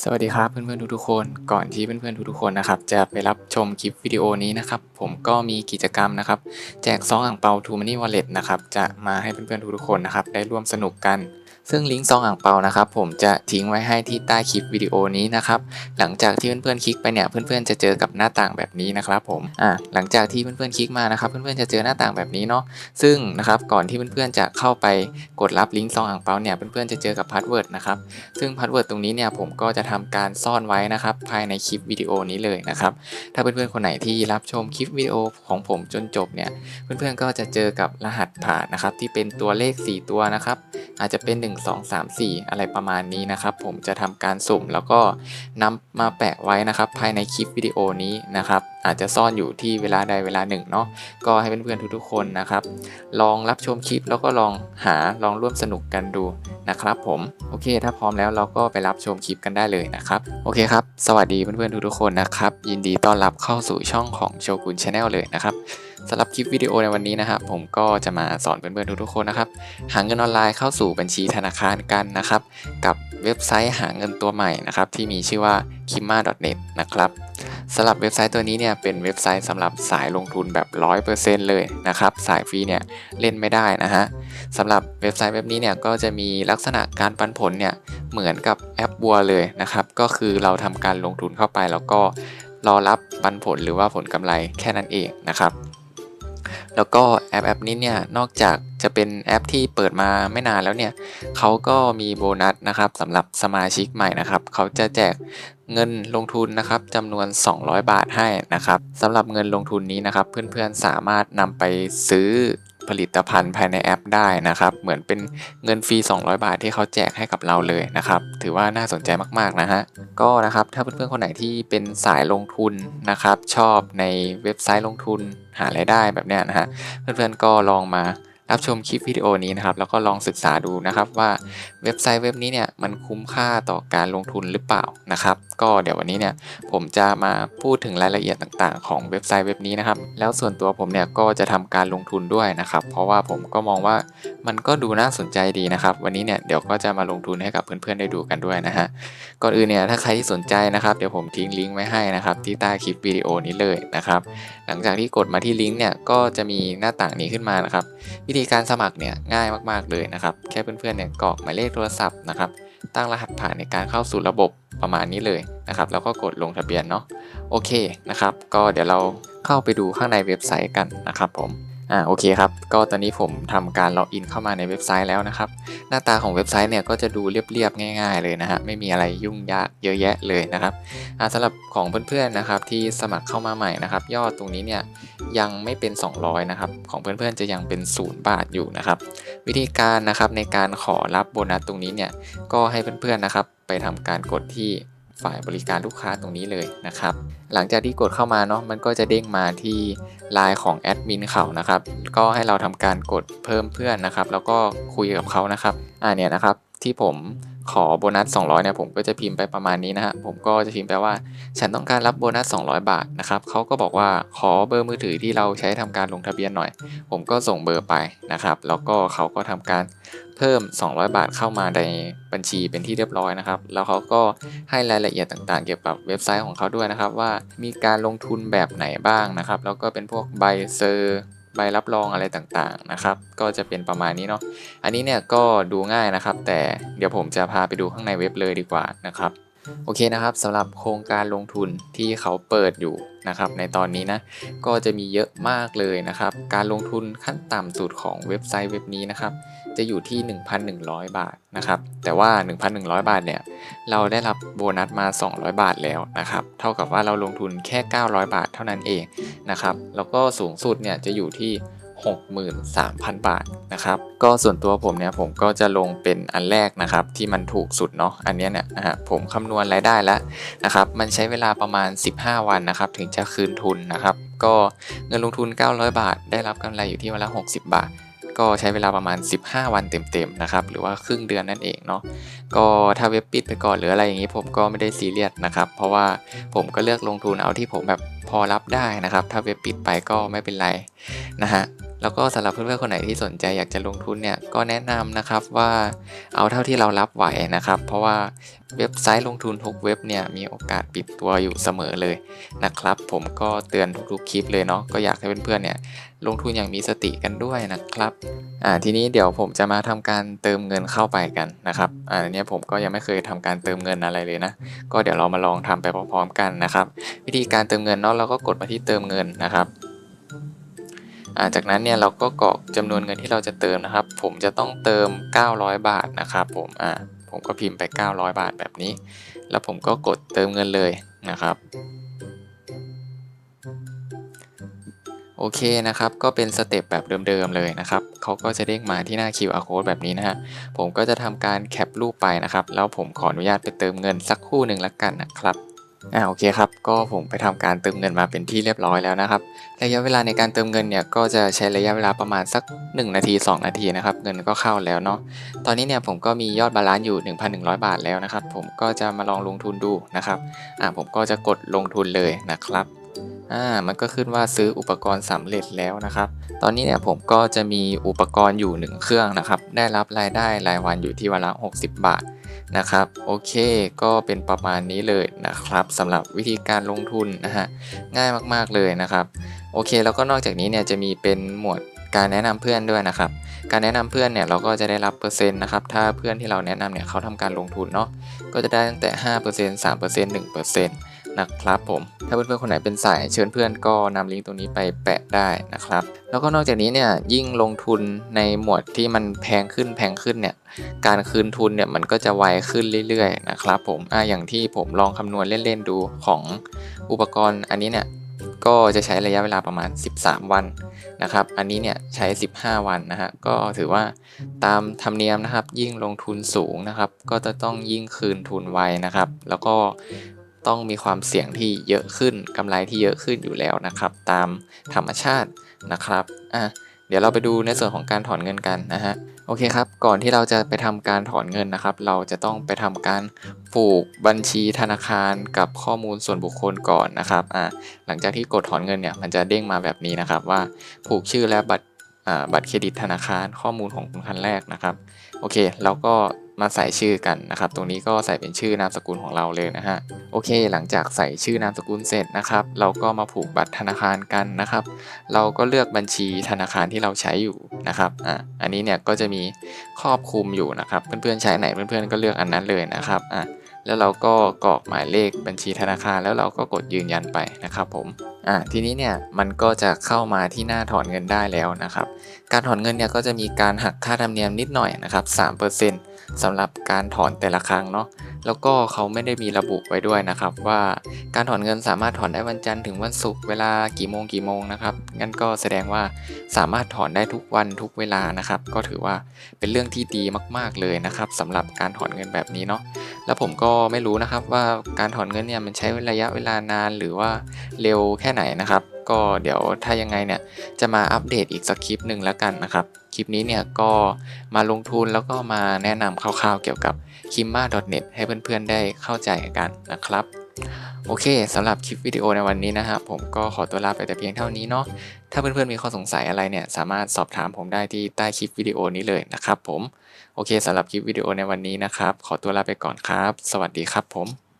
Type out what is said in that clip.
สวัสดีครับเพื่อนๆทุกๆคนก่อนที่เพื่อนๆทุกๆคนนะครับจะไปรับชมคลิปวิดีโอนี้นะครับผมก็มีกิจกรรมนะครับ แจกซองอ่างเปาทูมานี่วอลเล็ตนะครับจะมาให้เพื่อนๆทุกๆคนนะครับได้ร่วมสนุกกัน ซึ่งลิงก์ซองอ่างเปานะครับผมจะทิ้งไว้ให้ที่ใต้คลิปวิดีโอนี้นะครับหลังจากที่เพื่อนๆคลิกไปเนี่ยเพื่อนๆจะเจอกับหน้าต่างแบบนี้นะครับผมอ่าหลังจากที่เพื่อนๆคลิกมานะครับเพื่อนๆจะเจอหน้าต่างแบบนี้เนาะซึ่งนะครับก่อนที่เพื่อนๆจะเข้าไปกดรับลิงก์ซองอ่างเปาเนี่ยเพื่อนๆจะเจอกับพาสเวิร์ดนะครับซึ่งพาสเวิร์ดตรงนี้เนี่ยผมก็จะทำการซ่อนไว้นะครับภายในคลิปวิดีโอนี้เลยนะครับถ้าเพื่อนๆคนไหนที่รับชมคลิปวิดีโอของผมจนจบเนี่ยเพื่อนๆก็จะเจอกับรหัสผ่านนะครับที่เป็นตัวเลข 4 ตัวนะครับ อาจจะเป็น 1 2 3 4 อะไรประมาณนี้นะครับผมจะทำการสุ่มแล้วก็นำมาแปะไว้นะครับ ภายในคลิปวิดีโอนี้นะครับอาจจะซ่อนอยู่ที่เวลาใดเวลาหนึ่งเนาะก็ให้เพื่อนๆทุกๆคนนะครับ ลองรับชมคลิปแล้วก็ลองหาลองร่วมสนุกกันดูนะครับผมโอเค ถ้าพร้อมแล้วเราก็ไปรับชมคลิปกันได้เลยนะครับ โอเคครับ สวัสดีเพื่อนๆทุกๆคนนะครับ ยินดีต้อนรับเข้าสู่ช่องของโชกุนชาแนลเลยนะครับสำหรับคลิปวิดีโอในวันนี้นะครับผมก็จะมาสอนเพื่อนๆทุกๆคนนะครับหาเงินออนไลน์เข้าสู่บัญชีธนาคารกันนะครับ กับเว็บไซต์หาเงินตัวใหม่นะครับที่มีชื่อว่า kimma.net นะครับสำหรับเว็บไซต์ตัวนี้เนี่ยเป็นเว็บไซต์สำหรับสายลงทุนแบบ 100%เลยนะครับสายฟรีเนี่ยเล่นไม่ได้นะฮะสำหรับเว็บไซต์เว็บนี้เนี่ยก็จะมีลักษณะการปันผลเนี่ยเหมือนกับแอปบัวเลยนะครับก็คือเราทำการลงทุนเข้าไปแล้วก็รอรับปันผลหรือว่าผลกำไรแค่นั้นเองนะครับแล้วก็แอปแอปนี้เนี่ยนอกจากจะเป็นแอปที่เปิดมาไม่นานแล้วเนี่ยเขาก็มีโบนัสนะครับสำหรับสมาชิกใหม่นะครับเขาจะแจก เงินลงทุนนะครับจำนวน 200 บาทให้นะครับสำหรับเงินลงทุนนี้นะครับ เพื่อนๆสามารถนำไปซื้อผลิตภัณฑ์ภายในแอปได้นะครับ เหมือนเป็นเงินฟรี 200 บาทที่เขาแจกให้กับเราเลยนะครับ ถือว่าน่าสนใจมากๆนะฮะ ก็นะครับถ้าเพื่อนๆคนไหนที่เป็นสายลงทุนนะครับ ชอบในเว็บไซต์ลงทุนหารายได้แบบเนี้ยนะฮะ เพื่อนๆก็ลองมา รับชมคลิปวิดีโอนี้นะครับ แล้วก็ลองศึกษาดูนะครับว่าเว็บไซต์เว็บนี้เนี่ยมันคุ้มค่าต่อการลงทุนหรือเปล่านะครับ ก็เดี๋ยววันนี้เนี่ยผมจะมาพูดถึงรายละเอียดต่างๆ ของเว็บไซต์เว็บนี้นะครับ แล้วส่วนตัวผมเนี่ยก็จะทำการลงทุนด้วยนะครับ เพราะว่าผมก็มองว่ามันก็ดูน่าสนใจดีนะครับ วันนี้เนี่ยเดี๋ยวก็จะมาลงทุนให้กับเพื่อนๆได้ดูกันด้วยนะฮะก่อนอื่นเนี่ยถ้าใครที่สนใจนะครับเดี๋ยวผมทิ้งลิงก์ไว้ให้นะครับที่ใต้คลิปวิดีโอนี้เลยนะครับ ลังจากที่กดมาที่ลิงก์เนี่ยก็จะมีหน้าต่างนี้ขึ้นมานะครับ วิธีการสมัครเนี่ยง่ายมากๆเลยนะครับ แค่เพื่อนๆเนี่ยกรอกหมายเลขโทรศัพท์นะครับ ตั้งรหัสผ่านในการเข้าสู่ระบบประมาณนี้เลยนะครับ แล้วก็กดลงทะเบียนเนาะโอเคนะครับ ก็เดี๋ยวเราเข้าไปดูข้างในเว็บไซต์กันนะครับผม อ่าโอเคครับ ก็ตอนนี้ผมทำการล็อกอินเข้ามาในเว็บไซต์แล้วนะครับ หน้าตาของเว็บไซต์เนี่ยก็จะดูเรียบๆง่าย ๆ เลยนะฮะไม่มีอะไรยุ่งยากเยอะแยะเลยนะครับอ่าสำหรับของเพื่อนๆนะครับที่สมัครเข้ามาใหม่นะครับยอดตรงนี้เนี่ยยังไม่เป็น 200นะครับของเพื่อนๆจะยังเป็น0บาทอยู่นะครับวิธีการนะครับในการขอรับโบนัสตรงนี้เนี่ยก็ให้เพื่อนๆนะครับไปทำการกดที่ ฝ่ายบริการลูกค้าตรงนี้เลยนะครับ หลังจากที่กดเข้ามาเนาะมันก็จะเด้งมาที่ไลน์ของแอดมินเขานะครับ ก็ให้เราทำการกดเพิ่มเพื่อนนะครับ แล้วก็คุยกับเขานะครับ อ่าเนี่ยนะครับที่ผม ขอโบนัส 200เนี่ยผมก็จะพิมพ์ไปประมาณนี้นะฮะผมก็จะพิมพ์ไปว่า ฉันต้องการรับโบนัส 200 บาทนะครับเขาก็บอกว่าขอเบอร์มือถือที่เราใช้ทำการลงทะเบียนหน่อย ผมก็ส่งเบอร์ไปนะครับ แล้วก็เขาก็ทำการเพิ่ม 200 บาทเข้ามาในบัญชีเป็นที่เรียบร้อยนะครับ แล้วเขาก็ให้รายละเอียดต่างๆ เกี่ยวกับเว็บไซต์ของเขาด้วยนะครับ ว่ามีการลงทุนแบบไหนบ้างนะครับ แล้วก็เป็นพวกใบเซอร์ ใบรับรองอะไรต่างๆนะครับ ก็จะเป็นประมาณนี้เนาะอันนี้เนี่ยก็ดูง่ายนะครับ แต่เดี๋ยวผมจะพาไปดูข้างในเว็บเลยดีกว่านะครับ โอเคนะครับสำหรับโครงการลงทุนที่เขาเปิดอยู่นะครับ ในตอนนี้นะก็จะมีเยอะมากเลยนะครับ การลงทุนขั้นต่ำสุดของเว็บไซต์เว็บนี้นะครับ จะอยู่ที่ 1,100 บาทนะครับ แต่ว่า 1,100 บาทเนี่ยเราได้รับโบนัสมา 200 บาทแล้วนะครับ เท่ากับว่าเราลงทุนแค่ 900 บาทเท่านั้นเองนะครับ แล้วก็สูงสุดเนี่ยจะอยู่ที่ 63,000 บาทนะครับ ก็ส่วนตัวผมเนี่ยผมก็จะลงเป็นอันแรกนะครับที่มันถูกสุดเนาะ อันนี้เนี่ยนะฮะผมคำนวณรายได้แล้วนะครับ มันใช้เวลาประมาณ 15 วันนะครับ ถึงจะคืนทุนนะครับ ก็เงินลงทุน 900 บาท ได้รับกำไรอยู่ที่วันละ 60 บาทก็ใช้เวลาประมาณ 15 วันเต็มๆนะครับ หรือว่าครึ่งเดือนนั่นเองเนาะก็ถ้าเว็บปิดไปก่อนหรืออะไรอย่างนี้ผมก็ไม่ได้ซีเรียสนะครับ เพราะว่าผมก็เลือกลงทุนเอาที่ผมแบบพอรับได้นะครับ ถ้าเว็บปิดไปก็ไม่เป็นไรนะฮะ แล้วก็สำหรับเพื่อนๆคนไหนที่สนใจอยากจะลงทุนเนี่ยก็แนะนำนะครับว่าเอาเท่าที่เรารับไหวนะครับ เพราะว่าเว็บไซต์ลงทุนทุกเว็บเนี่ยมีโอกาสปิดตัวอยู่เสมอเลยนะครับ ผมก็เตือนทุกๆคลิปเลยเนาะก็อยากให้เพื่อนๆเนี่ยลงทุนอย่างมีสติกันด้วยนะครับอ่าทีนี้เดี๋ยวผมจะมาทำการเติมเงินเข้าไปกันนะครับอ่าอันเนี้ยผมก็ยังไม่เคยทำการเติมเงินอะไรเลยนะก็เดี๋ยวเรามาลองทำไปพร้อมๆกันนะครับ วิธีการเติมเงินเนาะเราก็กดมาที่เติมเงินนะครับ จากนั้นเนี่ยเราก็กรอกจำนวนเงินที่เราจะเติมนะครับ ผมจะต้องเติม 900 บาทนะครับผมอ่าผมก็พิมพ์ไป 900 บาทแบบนี้ แล้วผมก็กดเติมเงินเลยนะครับโอเคนะครับ ก็เป็นสเต็ปแบบเดิมๆเลยนะครับเขาก็จะเด้งมาที่หน้า QR code แบบนี้นะฮะ ผมก็จะทำการแคปรูปไปนะครับ แล้วผมขออนุญาตไปเติมเงินสักคู่หนึ่งละกันนะครับ อ่าโอเคครับก็ผมไปทำการเติมเงินมาเป็นที่เรียบร้อยแล้วนะครับระยะเวลาในการเติมเงินเนี่ยก็จะใช้ระยะเวลาประมาณสัก 1 นาที 2 นาทีนะครับเงินก็เข้าแล้วเนาะตอนนี้เนี่ยผมก็มียอดบาลานซ์อยู่ 1,100 บาทแล้วนะครับ ผมก็จะมาลองลงทุนดูนะครับอ่าผมก็จะกดลงทุนเลยนะครับอ่ามันก็ขึ้นว่าซื้ออุปกรณ์สำเร็จแล้วนะครับ ตอนนี้เนี่ยผมก็จะมีอุปกรณ์อยู่ 1 เครื่องนะครับ ได้รับรายได้รายวันอยู่ที่วันละ60 บาท นะครับโอเคก็เป็นประมาณนี้เลยนะครับสำหรับวิธีการลงทุนนะฮะง่ายมากๆเลยนะครับโอเคแล้วก็นอกจากนี้เนี่ยจะมีเป็นหมวดการแนะนำเพื่อนด้วยนะครับ การแนะนำเพื่อนเนี่ยเราก็จะได้รับเปอร์เซ็นต์นะครับ ถ้าเพื่อนที่เราแนะนำเนี่ยเขาทำการลงทุนเนาะ ก็จะได้ตั้งแต่ 5% 3% 1% นะครับผมถ้าเพื่อนๆคนไหนเป็นสายเชิญเพื่อนก็นำลิงก์ตรงนี้ไปแปะได้นะครับ แล้วก็นอกจากนี้เนี่ยยิ่งลงทุนในหมวดที่มันแพงขึ้นแพงขึ้นเนี่ยการคืนทุนเนี่ยมันก็จะไวขึ้นเรื่อยๆนะครับผมอ่าอย่างที่ผมลองคำนวณเล่นๆดูของอุปกรณ์อันนี้เนี่ยก็จะใช้ระยะเวลาประมาณ 13 วันนะครับ อันนี้เนี่ยใช้ 15 วันนะฮะ ก็ถือว่าตามธรรมเนียมนะครับ ยิ่งลงทุนสูงนะครับ ก็จะต้องยิ่งคืนทุนไวนะครับ แล้วก็ ต้องมีความเสี่ยงที่เยอะขึ้นกำไรที่เยอะขึ้นอยู่แล้วนะครับ ตามธรรมชาตินะครับอะเดี๋ยวเราไปดูในส่วนของการถอนเงินกันนะฮะโอเคครับ ก่อนที่เราจะไปทำการถอนเงินนะครับ เราจะต้องไปทำการผูกบัญชีธนาคารกับข้อมูลส่วนบุคคลก่อนนะครับ อะหลังจากที่กดถอนเงินเนี่ย มันจะเด้งมาแบบนี้นะครับว่าผูกชื่อและบัตร บัตรเครดิตธนาคารข้อมูลของคุณคันแรกนะครับโอเคแล้วก็มาใส่ชื่อกันนะครับ ตรงนี้ก็ใส่เป็นชื่อนามสกุลของเราเลยนะฮะโอเค หลังจากใส่ชื่อนามสกุลเสร็จนะครับ เราก็มาผูกบัตรธนาคารกันนะครับ เราก็เลือกบัญชีธนาคารที่เราใช้อยู่นะครับอะอันนี้เนี่ยก็จะมีครอบคลุมอยู่นะครับ เพื่อนๆใช้ไหนเพื่อนๆก็เลือกอันนั้นเลยนะครับอะ แล้วเราก็กรอกหมายเลขบัญชีธนาคาร แล้วเราก็กดยืนยันไปนะครับผมอะทีนี้เนี่ยมันก็จะเข้ามาที่หน้าถอนเงินได้แล้วนะครับ การถอนเงินเนี่ยก็จะมีการหักค่าธรรมเนียมนิดหน่อยนะครับ3%สำหรับการถอนแต่ละครั้งเนาะแล้วก็เขาไม่ได้มีระบุไว้ด้วยนะครับ ว่าการถอนเงินสามารถถอนได้วันจันทร์ถึงวันศุกร์เวลากี่โมงกี่โมงนะครับงั้นก็แสดงว่าสามารถถอนได้ทุกวันทุกเวลานะครับ ก็ถือว่าเป็นเรื่องที่ดีมาก ๆเลยนะครับสำหรับการถอนเงินแบบนี้เนาะ แล้วผมก็ไม่รู้นะครับว่าการถอนเงินเนี่ยมันใช้ระยะเวลานานหรือว่าเร็วแค่ไหนนะครับ ก็เดี๋ยวถ้ายังไงเนี่ยจะมาอัปเดตอีกสักคลิปหนึ่งแล้วกันนะครับ คลิปนี้เนี่ยก็มาลงทุนแล้วก็มาแนะนำคร่าวๆเกี่ยวกับ k i m m a n e t ให้เพื่อนๆได้เข้าใจกันนะครับ โอเคสำหรับคลิปวิดีโอในวันนี้นะครับผมก็ขอตัวลาไปแต่เพียงเท่านี้เนาะถ้าเพื่อนๆมีข้อสงสัยอะไรเนี่ยสามารถสอบถามผมได้ที่ใต้คลิปวิดีโอนี้เลยนะครับผมโอเคสำหรับคลิปวิดีโอในวันนี้นะครับ ขอตัวลาไปก่อนครับ สวัสดีครับผม